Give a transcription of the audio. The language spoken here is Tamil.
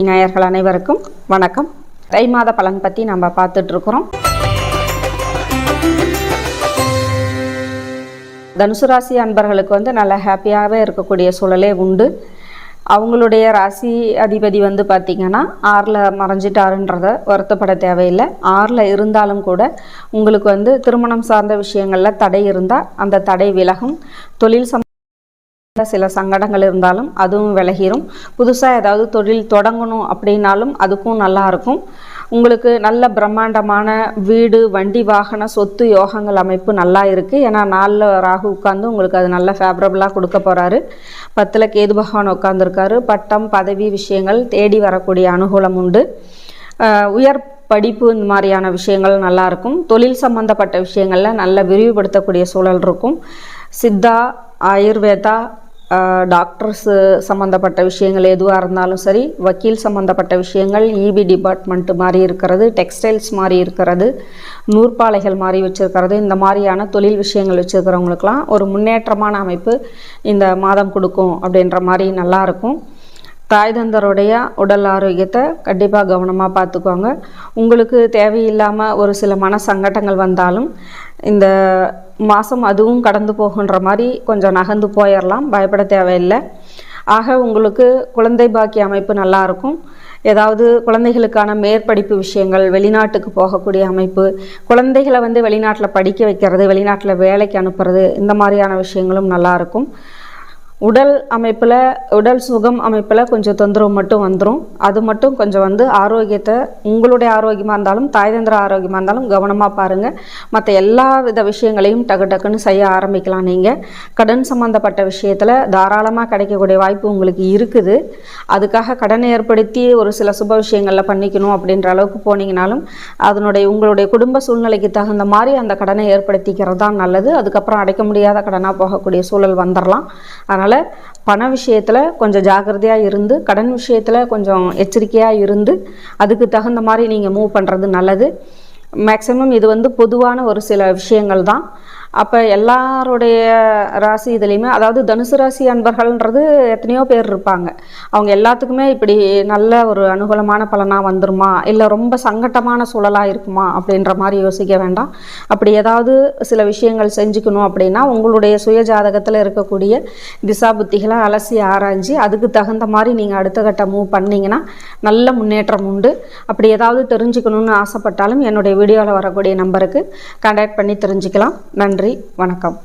விநாயகர்கள் அனைவருக்கும் வணக்கம். தை மாத பலன் பற்றி நம்ம பார்த்துட்டு இருக்கிறோம் தனுசு ராசி அன்பர்களுக்கு வந்து நல்ல ஹாப்பியாகவே இருக்கக்கூடிய சூழலே உண்டு. அவங்களுடைய ராசி அதிபதி வந்து பார்த்திங்கன்னா ஆறில் மறைஞ்சிட்டாருன்றத வருத்தப்பட தேவையில்லை. ஆறில் இருந்தாலும் கூட உங்களுக்கு வந்து திருமணம் சார்ந்த விஷயங்களில் தடை இருந்தால் அந்த தடை விலகும். தொழில் சம் சில சங்கடங்கள் இருந்தாலும் அதுவும் விலகிரும். புதுசாக ஏதாவது தொழில் தொடங்கணும் அப்படின்னாலும் அதுக்கும் நல்லாயிருக்கும் உங்களுக்கு நல்ல பிரம்மாண்டமான வீடு வண்டி வாகன சொத்து யோகங்கள் அமைப்பு நல்லா இருக்குது ஏன்னா நாளில் ராகு உட்காந்து உங்களுக்கு அது நல்ல ஃபேவரபுளாக கொடுக்க போகிறாரு பத்தில் கேது பகவான் உட்காந்துருக்காரு பட்டம் பதவி விஷயங்கள் தேடி வரக்கூடிய அனுகூலம் உண்டு. உயர் படிப்பு இந்த மாதிரியான விஷயங்கள் நல்லாயிருக்கும் தொழில் சம்மந்தப்பட்ட விஷயங்களில் நல்ல விரிவுபடுத்தக்கூடிய சூழல் இருக்கும். சித்தா ஆயுர்வேதா டாக்டர்ஸு சம்மந்தப்பட்ட விஷயங்கள் எதுவாக இருந்தாலும் சரி வக்கீல் சம்மந்தப்பட்ட விஷயங்கள் இபி டிபார்ட்மெண்ட் மாதிரி இருக்கிறது டெக்ஸ்டைல்ஸ் மாதிரி இருக்கிறது நூற்பாலைகள் மாதிரி வச்சுருக்கிறது இந்த மாதிரியான தொழில் விஷயங்கள் வச்சுருக்கிறவங்களுக்கெல்லாம் ஒரு முன்னேற்றமான அமைப்பு இந்த மாதம் கொடுக்கும் அப்படின்ற மாதிரி நல்லாயிருக்கும் தாய் தந்தருடைய உடல் ஆரோக்கியத்தை கண்டிப்பாக கவனமாக பார்த்துக்கோங்க. உங்களுக்கு தேவையில்லாமல் ஒரு சில மன சங்கடங்கள் வந்தாலும் இந்த மாதம் அதுவும் கடந்து போகுன்ற மாதிரி கொஞ்சம் நகர்ந்து போயிடலாம் பயப்பட தேவையில்லை. ஆக உங்களுக்கு குழந்தை பாக்கிய அமைப்பு நல்லாயிருக்கும் ஏதாவது குழந்தைகளுக்கான மேற்படிப்பு விஷயங்கள் வெளிநாட்டுக்கு போகக்கூடிய அமைப்பு குழந்தைகளை வந்து வெளிநாட்டில் படிக்க வைக்கிறது வெளிநாட்டில் வேலைக்கு அனுப்புறது இந்த மாதிரியான விஷயங்களும் நல்லாயிருக்கும் உடல் அமைப்பில் உடல் சுகம் அமைப்பில் கொஞ்சம் தொந்தரவு மட்டும் வந்துடும் அது மட்டும் கொஞ்சம் வந்து ஆரோக்கியத்தை உங்களுடைய ஆரோக்கியமாக இருந்தாலும் தாய்தந்திர ஆரோக்கியமாக இருந்தாலும் கவனமாக பாருங்கள் மற்ற எல்லா வித விஷயங்களையும் டக்கு டக்குன்னு செய்ய ஆரம்பிக்கலாம் நீங்கள் கடன் சம்மந்தப்பட்ட விஷயத்தில் தாராளமாக கிடைக்கக்கூடிய வாய்ப்பு உங்களுக்கு இருக்குது. அதுக்காக கடனை ஏற்படுத்தி ஒரு சில சுப விஷயங்களில் பண்ணிக்கணும் அப்படின்ற அளவுக்கு போனீங்கனாலும் அதனுடைய உங்களுடைய குடும்ப சூழ்நிலைக்கு தகுந்த மாதிரி அந்த கடனை ஏற்படுத்திக்கிறது தான் நல்லது. அதுக்கப்புறம் அடைக்க முடியாத கடனாக போகக்கூடிய சூழல் வந்துடலாம் அதனால் பண விஷயத்தில் கொஞ்சம் ஜாக்கிரதையாக இருந்து கடன் விஷயத்தில் கொஞ்சம் எச்சரிக்கையாக இருந்து அதுக்கு தகுந்த மாதிரி நீங்கள் மூவ் பண்ணுறது நல்லது. மேக்ஸிமம் இது வந்து பொதுவான ஒரு சில விஷயங்கள் தான். அப்போ எல்லாருடைய ராசி இதுலேயுமே அதாவது தனுசு ராசி அன்பர்கள்ன்றது எத்தனையோ பேர் இருப்பாங்க. அவங்க எல்லாத்துக்குமே இப்படி நல்ல ஒரு அனுகூலமான பலனாக வந்துருமா? இல்லை ரொம்ப சங்கட்டமான சூழலாக இருக்குமா? அப்படின்ற மாதிரி யோசிக்க வேண்டாம். அப்படி ஏதாவது சில விஷயங்கள் செஞ்சுக்கணும் அப்படின்னா உங்களுடைய சுய ஜாதகத்தில் இருக்கக்கூடிய திசா புத்திகளை அலசி ஆராய்ஞ்சு அதுக்கு தகுந்த மாதிரி நீங்கள் அடுத்த கட்ட மூவ் பண்ணிங்கன்னா நல்ல முன்னேற்றம் உண்டு. அப்படி ஏதாவது தெரிஞ்சுக்கணும்னு ஆசைப்பட்டாலும் என்னுடைய வீடியோவில் வரக்கூடிய நம்பருக்கு கான்டாக்ட் பண்ணி தெரிஞ்சுக்கலாம். நன்றி. நன்றி வணக்கம்.